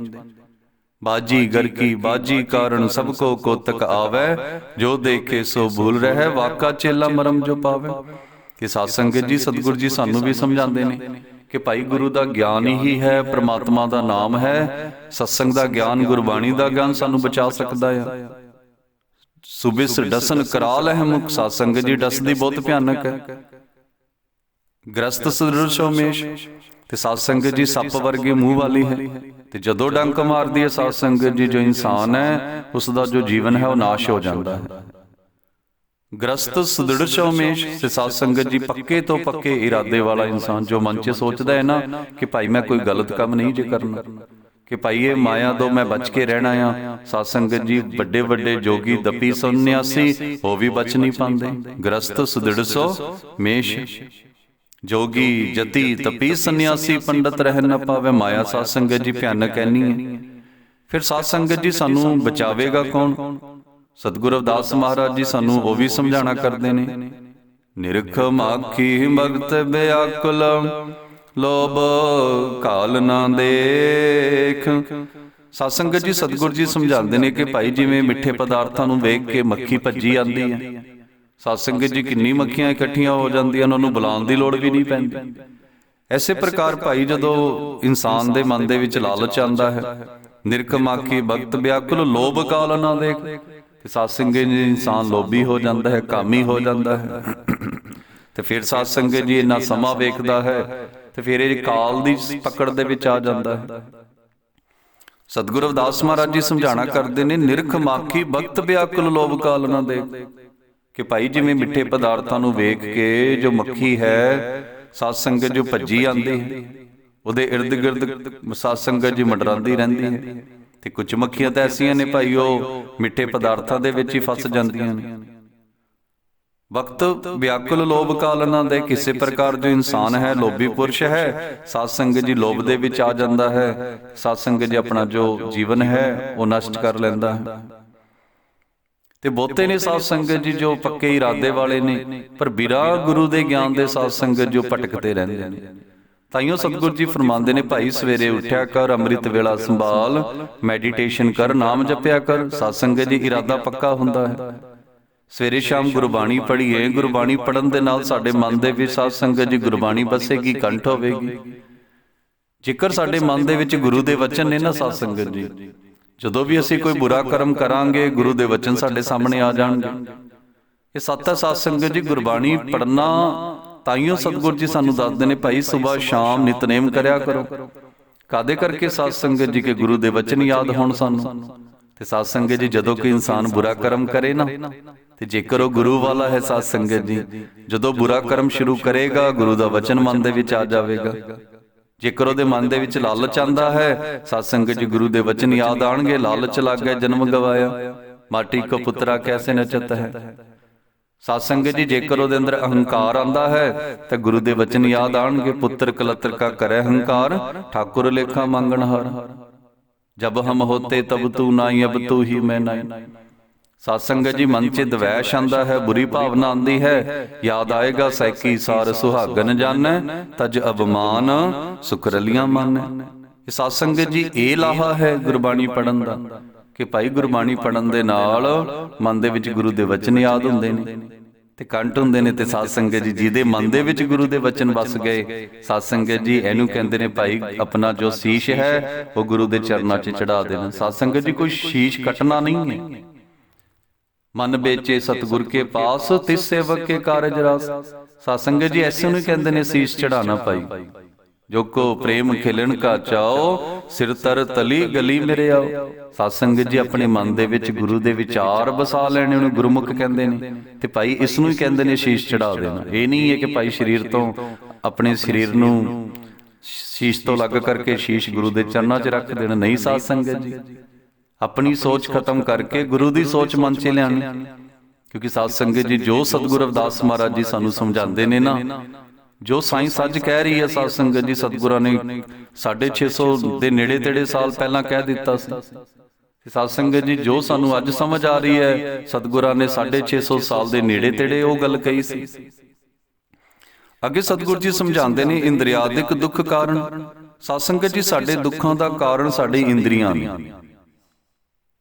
ਬਾਜੀ ਗਰ ਕੀ ਬਾਜੀ ਕਾਰਨ ਸਭ ਕੋ ਕੋਤਕ ਆਵੇ ਜੋ ਦੇਖੇ ਸੋ ਭੂਲ ਰਹਿ ਵਾਕਾ ਚੇਲਾ ਮਰਮ ਜੋ ਪਾਵੇ। ਕਿ ਸਾਧ ਸੰਗਤ ਜੀ ਸਤਿਗੁਰੂ ਜੀ ਸਾਨੂੰ ਵੀ ਸਮਝਾਉਂਦੇ ਨੇ। ਕਿ ਭਾਈ ਗੁਰੂ ਦਾ ਗਿਆਨ ਹੀ ਹੈ, ਪ੍ਰਮਾਤਮਾ ਦਾ ਨਾਮ ਹੈ, ਸਤਸੰਗ ਦਾ ਗਿਆਨ, ਗੁਰਬਾਣੀ ਦਾ ਗਿਆਨ ਸਾਨੂੰ ਬਚਾ ਸਕਦਾ ਆ। ਸੁਬਿਸ ਡਸਨ ਕਰਾਲ ਹੈ ਮੁਖ ਸਾਧ ਜੀ ਡਸਦੀ ਬਹੁਤ ਭਿਆਨਕ ਹੈ। ਗ੍ਰਸਤ ਸੁਦਰਸ਼ੋਮੇਸ਼ ਤੇ ਸਤਸੰਗ ਜੀ ਸੱਪ ਵਰਗੇ ਮੂੰਹ ਵਾਲੀ ਹੈ। ਤੇ ਜਦੋਂ ਡੰਕ ਮਾਰਦੀ ਹੈ ਸਤਸੰਗ ਜੀ, ਜੋ ਇਨਸਾਨ ਹੈ, ਉਸ ਦਾ ਜੋ ਜੀਵਨ ਹੈ, ਉਹ ਨਾਸ਼ ਹੋ ਜਾਂਦਾ ਹੈ। ਗ੍ਰਸਤ ਸੁਦ੍ਰਿੜ ਸ਼ੋਮੇਸ਼ ਤੇ ਸਾਧ ਸੰਗਤ ਜੀ ਪੱਕੇ ਤੋਂ ਪੱਕੇ ਇਰਾਦੇ ਵਾਲਾ ਇਨਸਾਨ ਜੋ ਮਨ 'ਚ ਸੋਚਦਾ ਹੈ ਨਾ ਕਿ ਭਾਈ ਮੈਂ ਕੋਈ ਗਲਤ ਕੰਮ ਨਹੀਂ ਜੇ ਕਰਨਾ, ਕਿ ਭਾਈ ਇਹ ਮਾਇਆ ਤੋਂ ਮੈਂ ਬਚ ਕੇ ਰਹਿਣਾ ਆ। ਸਾਧ ਸੰਗਤ ਜੀ ਵੱਡੇ ਵੱਡੇ ਜੋਗੀ ਦਪੀ ਸੰਨਿਆਸੀ ਉਹ ਵੀ ਬਚ ਨਹੀਂ ਪਾਉਂਦੇ। ਗ੍ਰਸਤ ਸੁਦ੍ਰਿੜ ਸੋ ਮੇਸ਼, ਜੋਗੀ ਜਤੀ ਤਪੀ ਸੰਨਿਆਸੀ ਪੰਡਤ ਰਹਿ ਨ ਪਾਵੇ। ਮਾਇਆ ਸਾਧ ਸੰਗਤ ਜੀ ਭਿਆਨਕ ਐਨੀ ਹੈ। ਫਿਰ ਸਾਧ ਸੰਗਤ ਜੀ ਸਾਨੂੰ ਬਚਾਵੇਗਾ ਕੌਣ? ਸਤਿਗੁਰੂ ਅਰਦਾਸ ਮਹਾਰਾਜ ਜੀ ਸਾਨੂੰ ਉਹ ਵੀ ਸਮਝਾਣਾ ਕਰਦੇ ਨੇ। ਨਿਰਖ ਮਾਖੀ ਭਗਤ ਬਿਆਕੁਲ ਲੋਭ ਕਾਲ ਨਾ ਦੇਖ। ਸਾਧ ਸੰਗਤ ਜੀ ਸਤਿਗੁਰੂ ਜੀ ਸਮਝਾਉਂਦੇ ਨੇ ਕਿ ਭਾਈ ਜਿਵੇਂ ਮਿੱਠੇ ਪਦਾਰਥਾਂ ਨੂੰ ਵੇਖ ਕੇ ਮੱਖੀ ਭੱਜੀ ਆਂਦੀ ਹੈ ਸਾਧ ਸੰਗਤ ਜੀ ਕਿੰਨੀ ਮੱਖੀਆਂ ਇਕੱਠੀਆਂ ਹੋ ਜਾਂਦੀਆਂ ਉਹਨਾਂ ਨੂੰ ਬੁਲਾਉਣ ਦੀ ਲੋੜ ਵੀ ਨਹੀਂ ਪੈਂਦੀ। ਐਸੇ ਪ੍ਰਕਾਰ ਭਾਈ ਜਦੋਂ ਇਨਸਾਨ ਦੇ ਮਨ ਦੇ ਵਿੱਚ ਲਾਲਚ ਆਂਦਾ ਹੈ ਨਿਰਖਮਾਕੀ ਭਗਤ ਵਿਆਕੁਲ ਲੋਭ ਕਾਲ ਨਾ ਦੇਖ। ਤੇ ਸਾਧ ਸੰਗਤ ਜੀ ਇਨਸਾਨ ਲੋਭੀ ਹੋ ਜਾਂਦਾ ਹੈ, ਕਾਮੀ ਹੋ ਜਾਂਦਾ ਹੈ। ਤੇ ਫਿਰ ਸਾਧ ਸੰਗਤ ਜੀ ਇੰਨਾ ਸਮਾਂ ਵੇਖਦਾ ਹੈ, ਤੇ ਫਿਰ ਇਹ ਕਾਲ ਦੀ ਪਕੜ ਦੇ ਵਿੱਚ ਆ ਜਾਂਦਾ ਹੈ। ਸਤਿਗੁਰੂ ਅਰਦਾਸ ਮਹਾਰਾਜ ਜੀ ਸਮਝਾਣਾ ਕਰਦੇ ਨੇ, ਨਿਰਖ ਮਾਖੀ ਭਗਤ ਵਿਆਕੁਲ ਲੋਭ ਕਾਲ ਨਾ ਦੇਖ ਕਿ ਭਾਈ ਜਿਵੇਂ ਮਿੱਠੇ ਪਦਾਰਥਾਂ ਨੂੰ ਵੇਖ ਕੇ ਜੋ ਮੱਖੀ ਹੈ, ਸਾਧ ਸੰਗਤ ਜੋ ਭੱਜੀ ਆਂਦੀ ਹੈ, ਉਹਦੇ ird gird ਸਾਧ ਸੰਗਤ ਜੀ ਮੰਡਰਾਂਦੀ ਰਹਿੰਦੀ ਹੈ। ਤੇ ਕੁਝ ਮੱਖੀਆਂ ਤਾਂ ਐਸੀਆਂ ਨੇ ਭਾਈ ਉਹ ਮਿੱਠੇ ਪਦਾਰਥਾਂ ਦੇ ਵਿੱਚ ਹੀ ਫਸ ਜਾਂਦੀਆਂ ਨੇ। ਵਕਤ ਵਿਆਕੁਲ ਲੋਭ ਕਾਲਨਾ ਦੇ ਕਿਸੇ ਪ੍ਰਕਾਰ ਜੋ ਇਨਸਾਨ ਹੈ ਲੋਭੀ ਪੁਰਸ਼ ਹੈ ਸਾਧ ਸੰਗਤ ਜੀ ਲੋਭ ਦੇ ਵਿੱਚ ਆ ਜਾਂਦਾ ਹੈ। ਸਾਧ ਸੰਗਤ ਜੀ ਆਪਣਾ ਜੋ ਜੀਵਨ ਹੈ ਉਹ ਨਸ਼ਟ ਕਰ ਲੈਂਦਾ ਹੈ। ਤੇ ਬਹੁਤੇ ਨੇ ਸਾਧ ਸੰਗਤ ਜੀ ਜੋ ਪੱਕੇ ਇਰਾਦੇ ਵਾਲੇ ਨੇ ਪਰ ਬਿਰਾ ਗੁਰੂ ਦੇ ਗਿਆਨ ਦੇ ਸਾਧ ਸੰਗਤ ਜੋ ਭਟਕਦੇ ਰਹਿੰਦੇ ਨੇ। ਤਾਈਓ ਸਤਿਗੁਰੂ ਜੀ ਫਰਮਾਉਂਦੇ ਨੇ, ਭਾਈ, ਸਵੇਰੇ ਉੱਠਿਆ ਕਰ, ਅੰਮ੍ਰਿਤ ਵੇਲਾ ਸੰਭਾਲ ਮੈਡੀਟੇਸ਼ਨ ਕਰ, ਨਾਮ ਜਪਿਆ ਕਰ ਸਾਧ ਜੀ ਇਰਾਦਾ ਪੱਕਾ ਹੁੰਦਾ ਹੈ। ਸਵੇਰੇ ਸ਼ਾਮ ਗੁਰਬਾਣੀ ਪੜ੍ਹੀਏ, ਗੁਰਬਾਣੀ ਪੜਨ ਦੇ ਨਾਲ ਸਾਡੇ ਮਨ ਦੇ ਵਿੱਚ ਸਾਧ ਜੀ ਗੁਰਬਾਣੀ ਬਸੇਗੀ ਕੰਠ ਹੋਵੇਗੀ। ਜੇਕਰ ਸਾਡੇ ਮਨ ਦੇ ਵਿੱਚ ਗੁਰੂ ਦੇ ਵਚਨ ਨੇ ਨਾ ਸਾਧ ਜੀ, ਜਦੋਂ ਵੀ ਅਸੀਂ ਕੋਈ ਬੁਰਾ ਕਰਮ ਕਰਾਂਗੇ, ਗੁਰੂ ਦੇ ਵਚਨ ਸਾਡੇ ਸਾਹਮਣੇ ਆ ਜਾਣਗੇ। ਇਹ ਸੱਤ ਹੈ ਜੀ, ਗੁਰਬਾਣੀ ਪੜਨਾ ਤਾਈਓ ਸਤਿਗੁਰ ਜੀ ਸਾਨੂੰ ਦੱਸਦੇ ਨੇ ਭਾਈ ਸਵੇਰ ਸ਼ਾਮ ਨਿਤਨੇਮ ਕਰਿਆ ਕਰੋ। ਕਾਦੇ ਕਰਕੇ ਸਾਧ ਸੰਗਤ ਜੀ ਕੇ ਗੁਰੂ ਦੇ ਵਚਨ ਯਾਦ ਹੋਣ ਸਾਨੂੰ? ਤੇ ਸਾਧ ਸੰਗਤ ਜੀ ਜਦੋਂ ਕੋਈ ਇਨਸਾਨ ਬੁਰਾ ਕਰਮ ਕਰੇ ਨਾ ਤੇ ਜੇਕਰ ਉਹ ਗੁਰੂ ਵਾਲਾ ਹੈ ਸਾਧ ਸੰਗਤ ਜੀ ਜਦੋਂ ਬੁਰਾ ਕਰਮ ਸ਼ੁਰੂ ਕਰੇਗਾ ਗੁਰੂ ਦਾ ਵਚਨ ਮਨ ਦੇ ਵਿੱਚ ਆ ਜਾਵੇਗਾ। ਜੇਕਰ ਉਹਦੇ ਮਨ ਦੇ ਵਿੱਚ ਲਾਲਚ ਆਂਦਾ ਹੈ ਸਾਧ ਸੰਗਤ ਜੀ ਗੁਰੂ ਦੇ ਵਚਨ ਯਾਦ ਆਣਗੇ ਲਾਲਚ ਲੱਗ ਗਿਆ ਜਨਮ ਗਵਾਇਆ। ਮਾਟੀ ਕੋ ਪੁੱਤਰਾ ਕੈਸੇ ਨਚਤ ਹੈ ਸਾਧ ਸੰਗਤ ਜੀ, ਜੇਕਰ ਉਹਦੇ ਅੰਦਰ ਅਹੰਕਾਰ ਆਂਦਾ ਹੈ, ਤਾਂ ਗੁਰੂ ਦੇ ਵਚਨ ਯਾਦ ਆਣਗੇ ਪੁੱਤਰ ਕਲਤਰ ਕਾ ਕਰੇ ਅਹੰਕਾਰ ਠਾਕੁਰ ਲੇਖਾ ਮੰਗਣ ਹਾਰ। ਜਬ ਹਮ ਹੋਤੇ ਤਬ ਤੂ ਨਾਈ ਅਬ ਤੂ ਹੀ ਮੈਂ ਨਾਈ ਸਾਧ ਸੰਗਤ ਜੀ, ਮਨ 'ਚ ਦਵੈਸ਼ ਆਂਦਾ ਹੈ, ਬੁਰੀ ਭਾਵਨਾ ਆਂਦੀ ਹੈ। ਯਾਦ ਆਏਗਾ, ਸੈਕੀ ਸਾਰ ਸੁਹਾਗਨ ਜਾਣੈ, ਤਜ ਅਬਮਾਨ ਸੁਕਰਲੀਆਂ ਮਨ ਇਹ ਸਾਧ ਸੰਗਤ ਜੀ, ਇਹ ਲਾਹਾ ਹੈ ਗੁਰਬਾਣੀ ਪੜਨ ਦਾ। ਕਿ ਭਾਈ ਗੁਰਬਾਣੀ ਪੜਨ ਦੇ ਨਾਲ ਮਨ ਦੇ ਵਿੱਚ ਗੁਰੂ ਦੇ ਵਚਨ ਯਾਦ ਹੁੰਦੇ ਨੇ ਤੇ ਕੰਟ ਹੁੰਦੇ ਨੇ ਤੇ ਸਾਧ ਸੰਗਤ ਜੀ ਜਿਹਦੇ ਮਨ ਦੇ ਵਿੱਚ ਗੁਰੂ ਦੇ ਵਚਨ ਵਸ ਗਏ, ਸਾਧ ਸੰਗਤ ਜੀ ਇਹਨੂੰ ਕਹਿੰਦੇ ਨੇ ਭਾਈ ਆਪਣਾ ਜੋ ਸੀਸ਼ ਹੈ, ਉਹ ਗੁਰੂ ਦੇ ਚਰਨਾਂ 'ਚ ਚੜਾ ਦੇਣਾ। ਸਾਧ ਸੰਗਤ ਜੀ ਕੋਈ ਸ਼ੀਸ਼ ਕੱਟਣਾ ਨਹੀਂ ਹੈ। ਮਨ ਵੇਚੇ ਸਤਗੁਰ ਕੇ ਪਾਸ, ਤਿਸ ਸੇਵਕ ਕੇ ਕਾਰਜ ਰਸ। ਸਾਧ ਸੰਗਤ ਜੀ ਐਸੇ ਨੂੰ ਕਹਿੰਦੇ ਨੇ ਸੀਸ ਚੜਾਣਾ ਭਾਈ। ਜੋ ਕੋ ਪ੍ਰੇਮ ਖਿਲਣ ਕਾ ਚਾਓ ਸਿਰ ਤਰ ਤਲੀ ਗਲੀ ਮੇਰੇ ਆਓ। ਸਾਧ ਸੰਗਤ ਜੀ ਆਪਣੇ ਮਨ ਦੇ ਵਿੱਚ ਗੁਰੂ ਦੇ ਵਿਚਾਰ ਬਸਾ ਲੈਣੇ ਉਹਨੂੰ ਗੁਰਮੁਖ ਕਹਿੰਦੇ ਨੇ। ਤੇ ਭਾਈ ਇਸ ਨੂੰ ਹੀ ਕਹਿੰਦੇ ਨੇ ਸ਼ੀਸ਼ ਚੜਾ ਦੇਣਾ। ਇਹ ਨਹੀਂ ਹੈ ਕਿ ਭਾਈ ਸਰੀਰ ਤੋਂ ਆਪਣੇ ਸਰੀਰ ਨੂੰ ਸ਼ੀਸ਼ ਤੋਂ ਲੱਗ ਕਰਕੇ ਸ਼ੀਸ਼ ਗੁਰੂ ਦੇ ਚਰਨਾਂ 'ਚ ਰੱਖ ਦੇਣਾ। ਨਹੀਂ ਸਾਧ ਸੰਗਤ ਜੀ। ਆਪਣੀ ਸੋਚ ਖਤਮ ਕਰਕੇ ਗੁਰੂ ਦੀ ਸੋਚ ਮਨ 'ਚ ਲਿਆਣੀ ਕਿਉਂਕਿ ਸਾਧ ਸੰਗਤ ਜੀ ਜੋ ਸਤਿਗੁਰੂ ਅਰਦਾਸ ਮਹਾਰਾਜ ਜੀ ਸਾਨੂੰ ਸਮਝਾਉਂਦੇ ਨੇ ਨਾ ਜੋ ਸਾਇੰਸ ਅੱਜ ਕਹਿ ਰਹੀ ਹੈ ਸਾਧ ਸੰਗਤ ਜੀ ਸਤਿਗੁਰਾਂ ਨੇ 650 ਦੇ ਨੇੜੇ ਤੇੜੇ ਸਾਲ ਪਹਿਲਾਂ ਕਹਿ ਦਿੱਤਾ ਸੀ। ਤੇ ਸਾਧ ਸੰਗਤ ਜੀ ਜੋ ਸਾਨੂੰ ਅੱਜ ਸਮਝ ਆ ਰਹੀ ਹੈ ਸਤਿਗੁਰਾਂ ਨੇ 650 ਸਾਲ ਦੇ ਨੇੜੇ ਤੇੜੇ ਉਹ ਗੱਲ ਕਹੀ ਸੀ। ਅੱਗੇ ਸਤਿਗੁਰ ਜੀ ਸਮਝਾਉਂਦੇ ਨੇ ਇੰਦਰੀਆਦਿਕ ਦੁੱਖ ਕਾਰਨ। ਸਾਧ ਸੰਗਤ ਜੀ ਸਾਡੇ ਦੁੱਖਾਂ ਦਾ ਕਾਰਨ ਸਾਡੀ ਇੰਦਰੀਆਂ ਨੇ।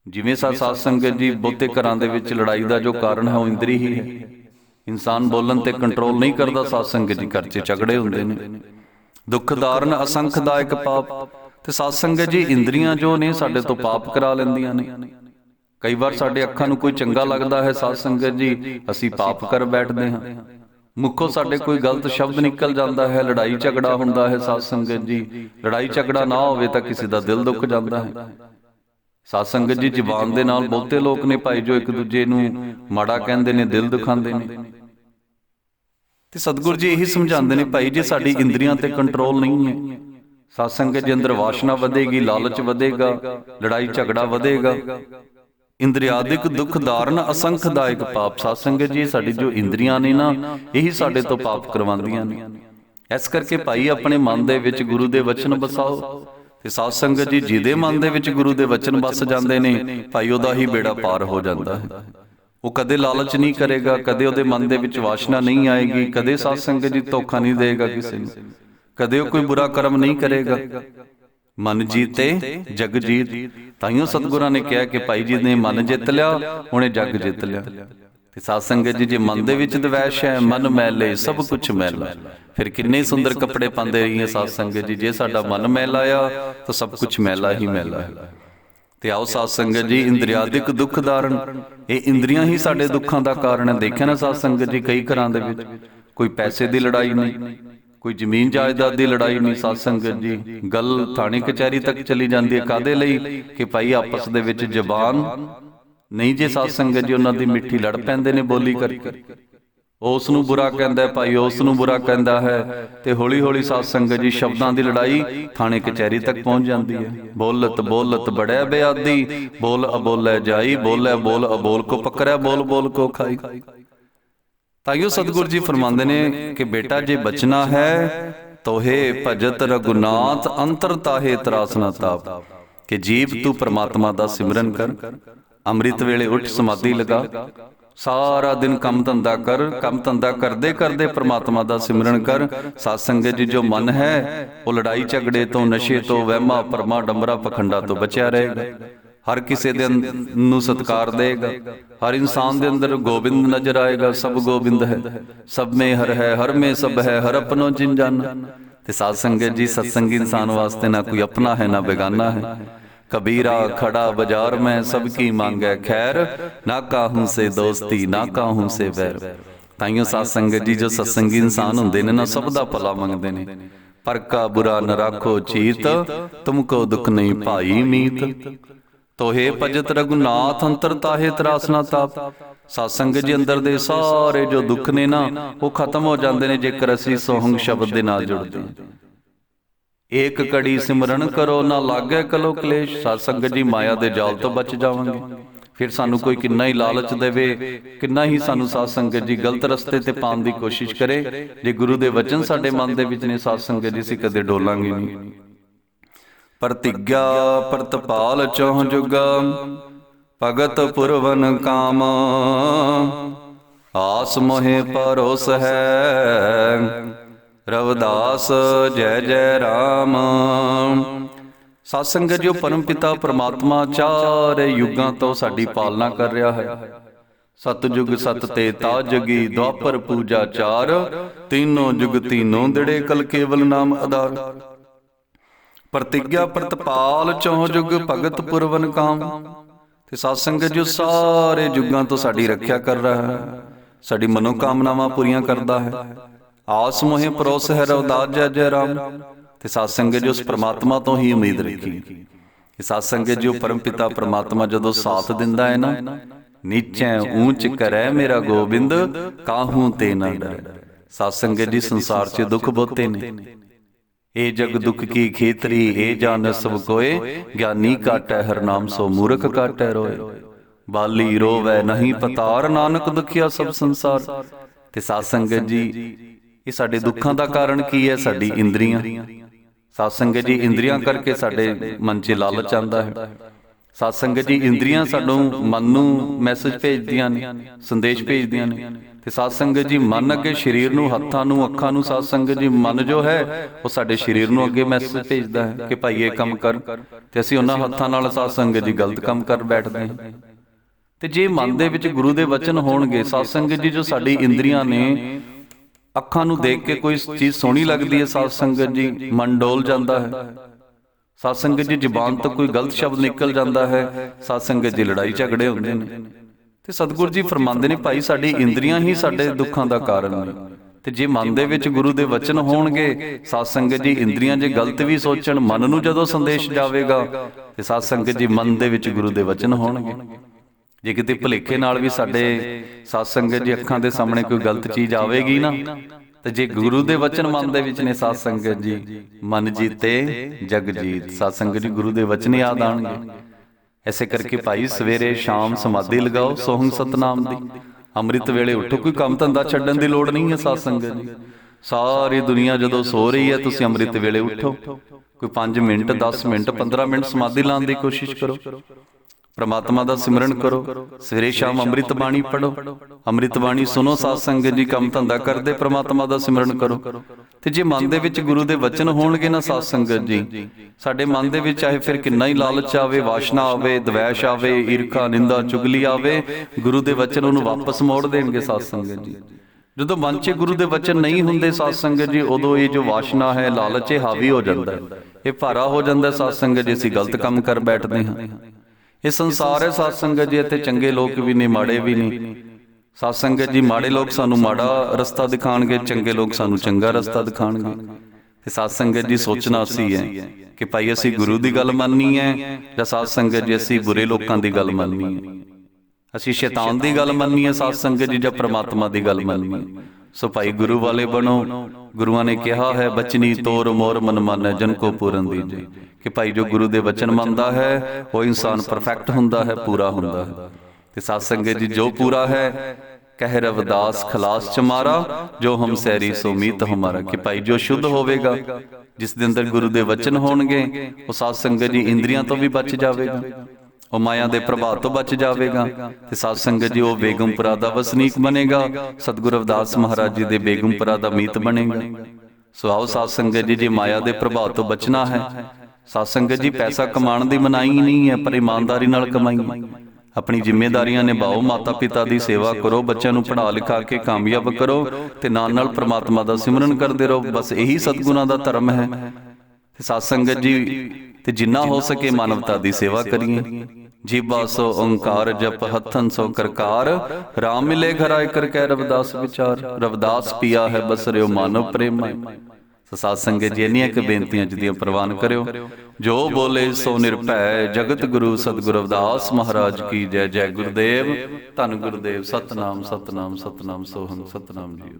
ਜਿਵੇਂ ਸਾਧ ਸੰਗਤ ਜੀ ਬਹੁਤੇ ਘਰਾਂ ਦੇ ਵਿੱਚ ਲੜਾਈ ਦਾ ਜੋ ਕਾਰਨ ਹੈ ਉਹ ਇੰਦਰੀ ਹੀ ਹੈ। ਇਨਸਾਨ ਬੋਲਣ ਤੇ ਕੰਟਰੋਲ ਨਹੀਂ ਕਰਦਾ ਸਾਧ ਸੰਗਤ ਜੀ ਘਰ 'ਚ ਝਗੜੇ ਹੁੰਦੇ ਨੇ। ਦੁੱਖ ਧਾਰਨ ਅਸੰਖਦਾਇਕ ਪਾਪ ਤੇ ਸਾਧ ਸੰਗਤ ਜੀ ਇੰਦਰੀਆਂ ਜੋ ਨੇ ਸਾਡੇ ਤੋਂ ਪਾਪ ਕਰਾ ਲੈਂਦੀਆਂ ਨੇ। ਕਈ ਵਾਰ ਸਾਡੇ ਅੱਖਾਂ ਨੂੰ ਕੋਈ ਚੰਗਾ ਲੱਗਦਾ ਹੈ ਸਾਧ ਸੰਗਤ ਜੀ, ਅਸੀਂ ਪਾਪ ਕਰ ਬੈਠਦੇ ਹਾਂ। ਮੁੱਖੋਂ ਸਾਡੇ ਕੋਈ ਗਲਤ ਸ਼ਬਦ ਨਿਕਲ ਜਾਂਦਾ ਹੈ, ਲੜਾਈ ਝਗੜਾ ਹੁੰਦਾ ਹੈ ਸਾਧ ਸੰਗਤ ਜੀ। ਲੜਾਈ ਝਗੜਾ ਨਾ ਹੋਵੇ ਤਾਂ ਕਿਸੇ ਦਾ ਦਿਲ ਦੁੱਖ ਜਾਂਦਾ ਹੈ। ਸਾਧ ਸੰਗਤ ਜੀ ਜ਼ਬਾਨ ਦੇ ਨਾਲ ਬਹੁਤੇ ਲੋਕ ਨੇ ਭਾਈ ਜੋ ਇੱਕ ਦੂਜੇ ਨੂੰ ਮਾੜਾ ਕਹਿੰਦੇ ਨੇ, ਦਿਲ ਦੁਖਾਉਂਦੇ ਨੇ। ਤੇ ਸਤਿਗੁਰੂ ਜੀ ਇਹੀ ਸਮਝਾਉਂਦੇ ਨੇ ਭਾਈ, ਜੇ ਸਾਡੀ ਇੰਦਰੀਆਂ ਤੇ ਕੰਟਰੋਲ ਨਹੀਂ ਹੈ ਸਾਧ ਸੰਗਤ ਦੇ ਅੰਦਰ ਵਾਸ਼ਨਾ ਵਧੇਗੀ, ਲਾਲਚ ਵਧੇਗਾ, ਲੜਾਈ ਝਗੜਾ ਵਧੇਗਾ, ਇੰਦਰੀਆਦਿਕ ਦੁੱਖ ਧਾਰਨ ਅਸੰਖਦਾਇਕ ਪਾਪ ਸਾਧ ਜੀ, ਸਾਡੀ ਜੋ ਇੰਦਰੀਆਂ ਨੇ ਨਾ, ਇਹੀ ਸਾਡੇ ਤੋਂ ਪਾਪ ਕਰਵਾਉਂਦੀਆਂ ਨੇ। ਇਸ ਕਰਕੇ ਭਾਈ, ਆਪਣੇ ਮਨ ਦੇ ਵਿੱਚ ਗੁਰੂ ਦੇ ਵਚਨ ਬਸਾਓ। ਤੇ ਸਾਧ ਸੰਗਤ ਜੀ, ਜਿਹਦੇ ਮਨ ਦੇ ਵਿੱਚ ਗੁਰੂ ਦੇ ਵਚਨ ਬਸ ਜਾਂਦੇ ਨੇ, ਭਾਈ, ਉਹਦਾ ਹੀ ਬੇੜਾ ਪਾਰ ਹੋ ਜਾਂਦਾ ਹੈ। ਉਹ ਕਦੇ ਲਾਲਚ ਨਹੀਂ ਕਰੇਗਾ, ਕਦੇ ਉਹਦੇ ਮਨ ਦੇ ਵਿੱਚ ਵਾਸ਼ਨਾ ਨਹੀਂ ਆਏਗੀ, ਕਦੇ ਸਾਧ ਸੰਗਤ ਜੀ ਧੋਖਾ ਨਹੀਂ ਦੇਗਾ ਕਿਸੇ ਨੂੰ, ਕਦੇ ਉਹ ਕੋਈ ਬੁਰਾ ਕਰਮ ਨਹੀਂ ਕਰੇਗਾ। ਮਨ ਜੀਤੇ, ਜਗ ਜੀਤ ਤਾਈਓ ਸਤਿਗੁਰਾਂ ਨੇ ਕਿਹਾ ਕਿ ਭਾਈ ਜੀ ਨੇ ਮਨ ਜਿੱਤ ਲਿਆ, ਉਹਨੇ ਜਗ ਜਿੱਤ ਲਿਆ। ਤੇ ਸਾਧ ਸੰਗਤ ਜੀ, ਜੇ ਮਨ ਦੇ ਵਿੱਚ ਦਵੈਸ਼ ਹੈ, ਮਨ ਮੈਲੇ, ਸਭ ਕੁਝ ਮੈਲਾ। ਫਿਰ ਕਿੰਨੇ ਸੁੰਦਰ ਕੱਪੜੇ ਪਾਉਂਦੇ ਰਹੀਏ ਸਾਧ ਸੰਗਤ ਜੀ, ਜੇ ਸਾਡਾ ਮਨ ਮੈਲਾ ਆ, ਤਾਂ ਸਭ ਕੁਝ ਮੈਲਾ ਹੀ ਮੈਲਾ। ਹੈ ਤੇ ਆਓ ਸਾਧ ਸੰਗਤ ਜੀ ਇੰਦਰੀਆਦਿਕ ਦੁੱਖ ਧਾਰਨ। ਇਹ ਇੰਦਰੀਆਂ ਹੀ ਸਾਡੇ ਦੁੱਖਾਂ ਦਾ ਕਾਰਨ ਹੈ ਦੇਖਿਆ ਨਾ ਸਾਧ ਸੰਗਤ ਜੀ ਕਈ ਘਰਾਂ ਦੇ ਵਿੱਚ ਕੋਈ ਪੈਸੇ ਦੀ ਲੜਾਈ ਨਹੀਂ ਕੋਈ ਜ਼ਮੀਨ ਜਾਇਦਾਦ ਦੀ ਲੜਾਈ ਨਹੀਂ ਸਾਧ ਸੰਗਤ ਜੀ। ਗੱਲ ਥਾਣੇ ਕਚਹਿਰੀ ਤੱਕ ਚਲੀ ਜਾਂਦੀ ਹੈ ਕਾਦੇ ਲਈ? ਕਿ ਭਾਈ ਆਪਸ ਦੇ ਵਿੱਚ ਜ਼ਬਾਨ ਨਹੀਂ ਜੇ ਸਾਧ ਸੰਗਤ ਜੀ ਉਹਨਾਂ ਦੀ ਮਿੱਠੀ ਲੜ ਪੈਂਦੇ ਨੇ ਬੋਲੀ ਕਰਕੇ। ਉਸ ਨੂੰ ਬੁਰਾ ਕਹਿੰਦਾ ਹੈ, ਭਾਈ ਉਸ ਨੂੰ ਬੁਰਾ ਕਹਿੰਦਾ ਹੈ ਤੇ ਹੌਲੀ ਹੌਲੀ ਸਾਧ ਸੰਗਤ ਜੀ ਸ਼ਬਦਾਂ ਦੀ ਲੜਾਈ ਥਾਣੇ ਕਚਹਿਰੀ ਤੱਕ ਪਹੁੰਚ ਜਾਂਦੀ ਹੈ। ਬੋਲਤ ਬੋਲਤ ਬੜਿਆ ਬਿਆਦੀ ਬੋਲ ਅਬੋਲੇ ਜਾਈ, ਬੋਲੇ ਬੋਲ ਅਬੋਲ ਕੋ ਪਕੜਿਆ, ਬੋਲ ਬੋਲ ਕੋ ਖਾਈ। ਤਾਈਓ ਸਤਿਗੁਰ ਜੀ ਫਰਮਾਉਂਦੇ ਨੇ ਕਿ ਬੇਟਾ ਜੇ ਬਚਣਾ ਹੈ, ਤੋਹੇ ਭਜਤ ਰਗੁਨਾਥ ਅੰਤਰ ਤਾਹੇ ਤਰਾਸਨਾ ਤਾਪ। ਕਿ ਜੀਵ ਤੂੰ ਪ੍ਰਮਾਤਮਾ ਦਾ ਸਿਮਰਨ ਕਰ। ਅੰਮ੍ਰਿਤ ਵੇਲੇ ਉੱਠ ਸਮਾਧੀ ਲਗਾ। ਸਾਰਾ ਦਿਨ ਕੰਮ ਧੰਦਾ ਕਰ, ਕੰਮ ਧੰਦਾ ਕਰਦੇ ਕਰਦੇ ਪ੍ਰਮਾਤਮਾ ਦਾ ਸਿਮਰਨ ਕਰ ਸਾਧ ਸੰਗਤ ਜੀ ਜੋ ਮਨ ਹੈ, ਉਹ ਲੜਾਈ ਝਗੜੇ ਤੋਂ, ਨਸ਼ੇ ਤੋਂ, ਵਹਿਮਾ ਪਰਮਾ ਡੰਬਰਾ ਪਖੰਡਾ ਤੋਂ ਬਚਿਆ ਰਹੇਗਾ। ਹਰ ਕਿਸੇ ਦੇ ਨੂੰ ਸਤਕਾਰ ਦੇਗਾ। ਹਰ ਇਨਸਾਨ ਦੇ ਅੰਦਰ ਗੋਬਿੰਦ ਨਜ਼ਰ ਆਏਗਾ। ਸਭ ਗੋਬਿੰਦ ਹੈ, ਸਭ ਮੇ ਹਰ ਹੈ, ਹਰ ਮੇ ਸਭ ਹੈ, ਹਰ ਆਪਣੋ ਜਿਨ ਜਾਨ ਤੇ ਸਾਧ ਸੰਗਤ ਜੀ, ਸਤਸੰਗੀ ਇਨਸਾਨ ਵਾਸਤੇ ਨਾ ਕੋਈ ਆਪਣਾ ਹੈ, ਨਾ ਬੇਗਾਨਾ ਹੈ। कबीरा खड़ा बाजार में सबकी मांगे खैर ना काहू से दोस्ती ना काहू से वैर ਤਾਈਓ ਸਾਧ ਸੰਗਤ ਜੀ ਜੋ ਸਤਸੰਗੀ ਇਨਸਾਨ ਹੁੰਦੇ ਨੇ ਨਾ ਸਭ ਦਾ ਭਲਾ ਮੰਗਦੇ ਨੇ ਪਰ ਕਾ ਬੁਰਾ ਨ ਰਾਖੋ ਚੀਤ ਤੁਮਕੋ ਦੁਖ ਨਹੀਂ ਭਾਈ ਮੀਤ ਤੋਹੇ ਭਜਤ ਰਗੁਨਾਥ ਅੰਤਰ ਤਾਹੇ ਤਰਾਸਨਾ ਤਾਪ ਸਾਧ ਸੰਗਤ ਜੀ ਅੰਦਰ ਦੇ ਸਾਰੇ ਜੋ ਦੁੱਖ ਨੇ ਨਾ ਉਹ ਖਤਮ ਹੋ ਜਾਂਦੇ ਨੇ ਜੇਕਰ ਅਸੀਂ ਸੋਹੰਗ ਸ਼ਬਦ ਦੇ ਨਾਲ ਜੁੜਦੇ ਹਾਂ ਏਕ ਕੜੀ ਸਿਮਰਨ ਕਰੋ, ਨਾ ਲਾਗੇ ਕਲੋ ਕਲੇਸ਼, ਸਾਧ ਜੀ ਮਾਇਆ ਦੇ ਜਾਲ ਤੋਂ ਬਚ ਜਾਵਾਂਗੇ। ਫਿਰ ਸਾਨੂੰ ਕੋਈ ਕਿੰਨਾ ਹੀ ਲਾਲਚ ਦੇਵੇ, ਕਿੰਨਾ ਹੀ ਸਾਨੂੰ ਸਾਧ ਸੰਗਤ ਜੀ ਗਲਤ ਰਸਤੇ ਤੇ ਪਾਉਣ ਦੀ ਕੋਸ਼ਿਸ਼ ਕਰੇ। ਜੇ ਗੁਰੂ ਦੇ ਵਚਨ ਸਾਡੇ ਮਨ ਦੇ ਵਿੱਚ ਨੇ, ਸਾਧ ਸੰਗਤ ਜੀ ਅਸੀਂ ਕਦੇ ਡੋਲਾਂਗੇ ਨਹੀਂ। ਪ੍ਰਤਿਗਿਆ ਪ੍ਰਤਪਾਲ ਚੌਹ ਜੁਗਾ, ਭਗਤ ਪੁਰਵਨ ਕਾਮ। ਆਸ ਮੋਹਿ ਪਰੋਸ ਹੈ ਰਵਦਾਸ, ਜੈ ਜੈ ਰਾਮ। ਸਤਸੰਗ ਜੋ ਪਰਮ ਪਿਤਾ ਪਰਮਾਤਮਾ ਚਾਰੇ ਯੁੱਗਾਂ ਤੋਂ ਸਾਡੀ ਪਾਲਣਾ ਕਰ ਰਿਹਾ ਹੈ। ਸਤਜੁਗ ਸਤ ਤੇ ਤਾਜਗੀ ਦੁਆਪਰ ਪੂਜਾ ਚਾਰ, ਤੀਨੋਂ ਜੁਗ ਤੀਨੋਂ ਦਿੜੇ ਕਲ ਕੇਵਲ ਨਾਮ ਆਧਾਰ। ਪ੍ਰਤਿਗਿਆ ਪ੍ਰਤਪਾਲ ਚੌ ਜੁਗ ਭਗਤ ਪੁਰਵਨ ਕਾਮ। ਤੇ ਸਤਸੰਗ ਸੰਗਤ ਜੋ ਸਾਰੇ ਯੁੱਗਾਂ ਤੋਂ ਸਾਡੀ ਰੱਖਿਆ ਕਰ ਰਿਹਾ ਹੈ, ਸਾਡੀ ਮਨੋਕਾਮਨਾਵਾਂ ਪੂਰੀਆਂ ਕਰਦਾ ਹੈ। ਆਸ ਮੋਹਿ ਪਰੋਸ ਹੈ ਰਵਦਾਸ ਜੈ ਜੈ ਰਾਮ, ਤੇ ਸਾਧ ਸੰਗਤ ਜੋ ਉਸ ਪ੍ਰਮਾਤਮਾ ਤੋਂ ਹੀ ਉਮੀਦ ਰੱਖੀ। ਇਹ ਸਾਧ ਸੰਗਤ ਜੋ ਪਰਮ ਪਿਤਾ ਪ੍ਰਮਾਤਮਾ ਜਦੋਂ ਸਾਥ ਦਿੰਦਾ ਹੈ ਨਾ, ਨੀਚੇ ਊਂਚ ਕਰੈ ਮੇਰਾ ਗੋਬਿੰਦ, ਕਾਹੂ ਤੇ ਨਾ ਡਰ। ਸਾਧ ਸੰਗਤ ਜੀ ਸੰਸਾਰ 'ਚ ਦੁੱਖ ਬਹੁਤੇ ਨੇ। ਏ ਜਗ ਦੁਖ ਕੀ ਖੇਤਰੀ ਏ ਜਾਣ ਸਭ ਕੋਏ, ਗਿਆਨੀ ਕਾਟੈ ਹਰ ਨਾਮ ਸੋ ਮੂਰਖ ਕਾਟੈ ਰੋਏ। ਬਾਲੀ ਰੋਵੈ ਨਹੀਂ ਪਤਾਰ, ਨਾਨਕ ਦੁਖਿਆ ਸਭ ਸੰਸਾਰ। ਤੇ ਸਾਧ ਸੰਗਤ ਜੀ ਇਹ ਸਾਡੇ ਦੁੱਖਾਂ ਦਾ ਕਾਰਨ ਕੀ ਹੈ ਸਾਡੀ ਇੰਦਰੀਆਂ? ਸਾਧ ਸੰਗਤ ਜੀ ਇੰਦਰੀਆਂ ਕਰਕੇ ਸਾਡੇ ਮਨ 'ਚ ਲਾਲਚ ਆਉਂਦਾ ਹੈ। ਸਾਧ ਸੰਗਤ ਜੀ ਇੰਦਰੀਆਂ ਸਾਨੂੰ ਮਨ ਨੂੰ ਮੈਸੇਜ ਭੇਜਦੀਆਂ ਨੇ ਸੰਦੇਸ਼ ਭੇਜਦੀਆਂ ਨੇ। ਤੇ ਸਾਧ ਸੰਗਤ ਜੀ ਮਨ ਅੱਗੇ ਸਰੀਰ ਨੂੰ ਹੱਥਾਂ ਨੂੰ ਅੱਖਾਂ ਨੂੰ ਸਾਧ ਸੰਗਤ ਜੀ ਮਨ ਜੋ ਹੈ ਉਹ ਸਾਡੇ ਸਰੀਰ ਨੂੰ ਅੱਗੇ ਮੈਸੇਜ ਭੇਜਦਾ ਹੈ ਕਿ ਭਾਈ ਇਹ ਕੰਮ ਕਰ। ਤੇ ਅਸੀਂ ਉਹਨਾਂ ਹੱਥਾਂ ਨਾਲ ਸਾਧ ਸੰਗਤ ਜੀ ਗਲਤ ਕੰਮ ਕਰ ਬੈਠਦੇ ਹਾਂ। ਤੇ ਜੇ ਮਨ ਦੇ ਵਿੱਚ ਗੁਰੂ ਦੇ ਵਚਨ ਹੋਣਗੇ ਸਾਧ ਸੰਗਤ ਜੀ ਜੋ ਸਾਡੀ ਇੰਦਰੀਆਂ ਨੇ ਅੱਖਾਂ ਨੂੰ ਦੇਖ ਕੇ ਕੋਈ ਚੀਜ਼ ਸੋਹਣੀ ਲੱਗਦੀ ਹੈ, ਸਾਧ ਸੰਗਤ ਜੀ, ਮਨ ਡੋਲ ਜਾਂਦਾ ਹੈ। ਸਾਧ ਸੰਗਤ ਜੀ, ਜ਼ੁਬਾਨ ਤੋਂ ਕੋਈ ਗਲਤ ਸ਼ਬਦ ਨਿਕਲ ਜਾਂਦਾ ਹੈ, ਸਾਧ ਸੰਗਤ ਜੀ, ਲੜਾਈ ਝਗੜੇ ਹੁੰਦੇ ਨੇ। ਤੇ ਸਤਿਗੁਰੂ ਜੀ ਫਰਮਾਉਂਦੇ ਨੇ, ਭਾਈ, ਸਾਡੀ ਇੰਦਰੀਆਂ ਹੀ ਸਾਡੇ ਦੁੱਖਾਂ ਦਾ ਕਾਰਨ ਨੇ। ਤੇ ਜੇ ਮਨ ਦੇ ਵਿੱਚ ਗੁਰੂ ਦੇ ਵਚਨ ਹੋਣਗੇ, ਸਾਧ ਸੰਗਤ ਜੀ, ਇੰਦਰੀਆਂ ਜੇ ਗਲਤ ਵੀ ਸੋਚਣ, ਮਨ ਨੂੰ ਜਦੋਂ ਸੰਦੇਸ਼ ਜਾਵੇਗਾ, ਤੇ ਸਾਧ ਸੰਗਤ ਜੀ, ਮਨ ਦੇ ਵਿੱਚ ਗੁਰੂ ਦੇ ਵਚਨ ਹੋਣਗੇ। ਜੇ ਕਿਤੇ ਭੁਲੇਖੇ ਨਾਲ ਵੀ ਸਾਡੇ ਸਾਧ ਸੰਗਤ ਜੀ ਅੱਖਾਂ ਦੇ ਸਾਹਮਣੇ ਕੋਈ ਗਲਤ ਚੀਜ਼ ਆਵੇਗੀ ਨਾ ਤੇ ਜੇ ਗੁਰੂ ਦੇ ਵਚਨ ਮਨ ਦੇ ਵਿੱਚ ਨੇ ਸਾਧ ਸੰਗਤ ਜੀ ਮਨ ਜੀਤੇ ਜਗ ਜੀਤ ਸਾਧ ਸੰਗਤ ਜੀ ਗੁਰੂ ਦੇ ਵਚਨ ਯਾਦ ਆਣਗੇ ਐਸੇ ਕਰਕੇ ਭਾਈ ਸਵੇਰੇ ਸ਼ਾਮ ਸਮਾਧੀ ਲਗਾਓ ਸੋਹੰ ਸਤਨਾਮ ਦੀ। ਅੰਮ੍ਰਿਤ ਵੇਲੇ ਉੱਠੋ ਕੋਈ ਕੰਮ ਧੰਦਾ ਛੱਡਣ ਦੀ ਲੋੜ ਨਹੀਂ ਹੈ ਸਾਧ ਸੰਗਤ ਜੀ। ਸਾਰੀ ਦੁਨੀਆ ਜਦੋਂ ਸੋ ਰਹੀ ਹੈ ਤੁਸੀਂ ਅੰਮ੍ਰਿਤ ਵੇਲੇ ਉੱਠੋ। ਕੋਈ 5 ਮਿੰਟ 10 ਮਿੰਟ 15 ਮਿੰਟ ਸਮਾਧੀ ਲਾਉਣ ਦੀ ਕੋਸ਼ਿਸ਼ ਕਰੋ ਪ੍ਰਮਾਤਮਾ ਦਾ ਸਿਮਰਨ ਕਰੋ। ਸਵੇਰੇ ਸ਼ਾਮ ਅੰਮ੍ਰਿਤ ਬਾਣੀ ਪੜੋ ਅੰਮ੍ਰਿਤ ਬਾਣੀ ਸੁਣੋ, ਸਾਧ ਸੰਗਤ ਜੀ ਕੰਮ ਧੰਦਾ ਕਰਦੇ, ਪ੍ਰਮਾਤਮਾ ਦਾ ਸਿਮਰਨ ਕਰੋ। ਤੇ ਜੇ ਮਨ ਦੇ ਵਿੱਚ ਗੁਰੂ ਦੇ ਵਚਨ ਹੋਣਗੇ ਨਾ ਸਾਧ ਸੰਗਤ ਜੀ, ਸਾਡੇ ਮਨ ਦੇ ਵਿੱਚ ਚਾਹੇ ਫਿਰ ਕਿੰਨਾ ਹੀ ਲਾਲਚ ਆਵੇ, ਵਾਸ਼ਨਾ ਆਵੇ, ਦਵੈਸ਼ ਆਵੇ, ਈਰਖਾ, ਨਿੰਦਾ, ਚੁਗਲੀ ਆਵੇ, ਗੁਰੂ ਦੇ ਵਚਨ ਉਹਨੂੰ ਵਾਪਸ ਮੋੜ ਦੇਣਗੇ ਸਾਧ ਸੰਗਤ ਜੀ। ਜਦੋਂ ਮਨ 'ਚ ਗੁਰੂ ਦੇ ਵਚਨ ਨਹੀਂ ਹੁੰਦੇ ਸਾਧ ਸੰਗਤ ਜੀ, ਉਦੋਂ ਇਹ ਜੋ ਵਾਸ਼ਨਾ ਹੈ, ਲਾਲਚ, ਇਹ ਹਾਵੀ ਹੋ ਜਾਂਦਾ ਹੈ। ਇਹ ਭਾਰਾ ਹੋ ਜਾਂਦਾ ਸਾਧ ਸੰਗਤ ਜੀ, ਅਸੀਂ ਗਲਤ ਕੰਮ ਕਰ ਬੈਠਦੇ ਹਾਂ। ਇਹ ਸੰਸਾਰ ਹੈ ਸਾਧ ਸੰਗਤ ਜੀ ਇੱਥੇ ਚੰਗੇ ਲੋਕ ਵੀ ਨੇ ਮਾੜੇ ਵੀ ਨੇ। ਸਾਧ ਸੰਗਤ ਜੀ ਮਾੜੇ ਲੋਕ ਸਾਨੂੰ ਮਾੜਾ ਰਸਤਾ ਦਿਖਾਣਗੇ ਚੰਗੇ ਲੋਕ ਸਾਨੂੰ ਚੰਗਾ ਰਸਤਾ ਦਿਖਾਣਗੇ। ਤੇ ਸਾਧ ਸੰਗਤ ਜੀ ਸੋਚਣਾ ਸੀ ਹੈ ਕਿ ਭਾਈ ਅਸੀਂ ਗੁਰੂ ਦੀ ਗੱਲ ਮੰਨਣੀ ਹੈ ਜਾਂ ਸਾਧ ਸੰਗਤ ਜੀ ਅਸੀਂ ਬੁਰੇ ਲੋਕਾਂ ਦੀ ਗੱਲ ਮੰਨਣੀ ਹੈ। ਅਸੀਂ ਸ਼ੈਤਾਨ ਦੀ ਗੱਲ ਮੰਨਣੀ ਹੈ ਸਾਧ ਸੰਗਤ ਜੀ ਜਾਂ ਪ੍ਰਮਾਤਮਾ ਦੀ ਗੱਲ ਮੰਨਣੀ ਹੈ। ਸੋ ਭਾਈ ਗੁਰੂ ਵਾਲੇ ਬਣੋ। ਗੁਰੂਆਂ ਨੇ ਕਿਹਾ ਹੈ, ਬਚਨੀ ਤੋਰ ਮੋਰ ਮਨ ਮਨ ਜਨ ਕੋ ਪੂਰਨ ਦੀਜੇ। ਕਿ ਭਾਈ ਜੋ ਗੁਰੂ ਦੇ ਵਚਨ ਮੰਨਦਾ ਹੈ, ਉਹ ਇਨਸਾਨ ਪਰਫੈਕਟ ਹੁੰਦਾ ਹੈ, ਪੂਰਾ ਹੁੰਦਾ ਹੈ। ਤੇ ਸਾਧ ਸੰਗਤ ਜੀ, ਜੋ ਪੂਰਾ ਹੈ, ਕਹਿ ਰਵਦਾਸ ਖਲਾਸ ਚਮਾਰਾ ਜੋ ਹਮ ਸੈਰੀ ਸੋ ਮੀਤ ਹਮਾਰਾ। ਕਿ ਭਾਈ ਜੋ ਸ਼ੁੱਧ ਹੋਵੇਗਾ, ਜਿਸ ਦੇ ਅੰਦਰ ਗੁਰੂ ਦੇ ਵਚਨ ਹੋਣਗੇ, ਉਹ ਸਾਧ ਸੰਗਤ ਜੀ ਇੰਦਰੀਆਂ ਤੋਂ ਵੀ ਬਚ ਜਾਵੇਗਾ। ਉਹ ਮਾਇਆ ਦੇ ਪ੍ਰਭਾਵ ਤੋਂ ਬਚ ਜਾਵੇਗਾ ਤੇ ਸਾਧ ਸੰਗਤ ਜੀ, ਉਹ ਬੇਗਮਪੁਰਾ ਦਾ ਵਸਨੀਕ ਬਣੇਗਾ, ਸਤਿਗੁਰੂ ਅਵਦਾਸ ਮਹਾਰਾਜ ਜੀ ਦੇ ਬੇਗਮਪੁਰਾ ਦਾ ਮੀਤ ਬਣੇਗਾ। ਸੋ ਆਓ ਸਾਧ ਸੰਗਤ ਜੀ, ਜੇ ਮਾਇਆ ਦੇ ਪ੍ਰਭਾਵ ਤੋਂ ਬਚਣਾ ਹੈ, ਸਾਧ ਸੰਗਤ ਜੀ, ਪੈਸਾ ਕਮਾਉਣ ਦੀ ਮਨਾਹੀ ਨਹੀਂ ਹੈ, ਪਰ ਇਮਾਨਦਾਰੀ ਨਾਲ ਕਮਾਈ ਆਪਣੀ ਜ਼ਿੰਮੇਵਾਰੀਆਂ ਨਿਭਾਓ ਮਾਤਾ ਪਿਤਾ ਦੀ ਸੇਵਾ ਕਰੋ, ਬੱਚਿਆਂ ਨੂੰ ਪੜ੍ਹਾ ਲਿਖਾ ਕੇ ਕਾਮਯਾਬ ਕਰੋ ਤੇ ਨਾਲ ਨਾਲ ਪ੍ਰਮਾਤਮਾ ਦਾ ਸਿਮਰਨ ਕਰਦੇ ਰਹੋ। ਬਸ ਇਹੀ ਸਤਿਗੁਰਾਂ ਦਾ ਧਰਮ ਹੈ। ਸਾਧ ਸੰਗਤ ਜੀ ਤੇ ਜਿੰਨਾ ਹੋ ਸਕੇ ਮਾਨਵਤਾ ਦੀ ਸੇਵਾ ਕਰੀਏ। ਜੀਬਾ ਸੋ ਓੰਕਾਰ ਜਪ ਹੱਥਨ ਸੋ ਕਰਕਾਰ। RAM ਮਿਲੇ ਘਰਾਇ ਕਰ ਕਹਿ ਰਵਿਦਾਸ ਵਿਚਾਰ। ਰਵਿਦਾਸ ਪੀਆ ਹੈ ਬਸਰਿਓ ਮਾਨਵ ਪ੍ਰੇਮੈ ਸਾਧ ਸੰਗਤ ਜੀ ਇੰਨੀਆਂ ਕੁ ਬੇਨਤੀਆਂ ਜਿਹਦੀਆਂ ਪ੍ਰਵਾਨ ਕਰਿਓ। ਜੋ ਬੋਲੇ ਸੋ ਨਿਰਭੈ ਜਗਤ ਗੁਰੂ ਸਤਿਗੁਰੂ ਰਵਿਦਾਸ ਮਹਾਰਾਜ ਕੀ ਜੈ ਜੈ ਗੁਰਦੇਵ। ਧੰਨ ਗੁਰਦੇਵ ਸਤਨਾਮ ਸਤਨਾਮ ਸਤਨਾਮ ਸੋਹੰ ਸਤਨਾਮ ਜੀ।